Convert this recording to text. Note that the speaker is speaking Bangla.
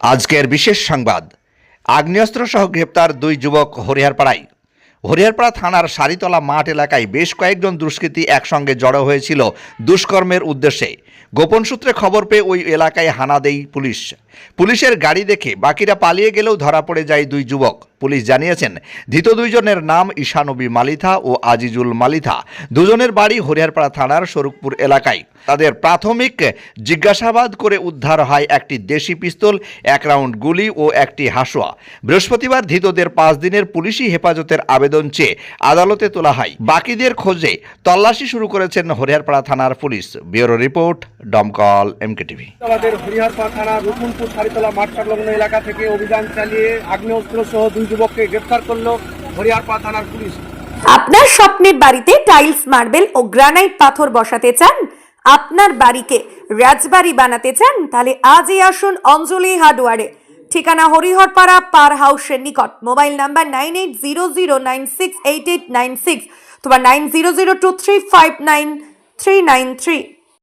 আজকের বিশেষ সংবাদ। আগ্নেয়াস্ত্র সহ গ্রেপ্তার দুই যুবক হরিহারপাড়ায়। হরিহারপাড়া থানার সারিতলা মাঠ এলাকায় বেশ কয়েকজন দুষ্কৃতী একসঙ্গে জড়ো হয়েছিল দুষ্কর্মের উদ্দেশ্যে। গোপন সূত্রে খবর পেয়ে ওই এলাকায় হানা দেয় পুলিশ। পুলিশের গাড়ি দেখে বাকিরা পালিয়ে গেলেও ধরা পড়ে যায় দুই যুবক। পুলিশ জানিয়েছেন, ধৃত দুইজনের নাম ঈশানবী মালিথা ও আজিজুল মালিথা। দুজনের বাড়ি হরিয়ারপাড়া থানার স্বরূপপুর এলাকায়। তাদের প্রাথমিক জিজ্ঞাসাবাদ করে উদ্ধার হয় একটি দেশি পিস্তল, এক রাউন্ড গুলি ও একটি হাসুয়া। বৃহস্পতিবার ধৃতদের পাঁচ দিনের পুলিশি হেফাজতের আবেদন চেয়ে আদালতে তোলা হয়। বাকিদের খোঁজে তল্লাশি শুরু করেছেন হরিয়ারপাড়া থানার police. Bureau report Domkal MK TV আমাদের হরিহরপাড়া থানা রুকুনপুর সারিতলা মাঠ সংলগ্ন এলাকা থেকে অভিযান চালিয়ে আগ্নেয়াস্ত্র সহ দুই যুবককে গ্রেফতার করল হরিহরপাড়া থানার পুলিশ। আপনার স্বপ্নের বাড়িতে টাইলস, মার্বেল ও গ্রানাইট পাথর বসাতে চান? আপনার বাড়িকে রাজবাড়ি বানাতে চান? তাহলে আজই আসুন অঞ্জলি হার্ডওয়ারে। ঠিকানা হরিহরপাড়া পার হাউসের নিকট। Mobile number nine eight zero zero nine six eight eight nine six তোমার nine zero zero two three five nine three nine three.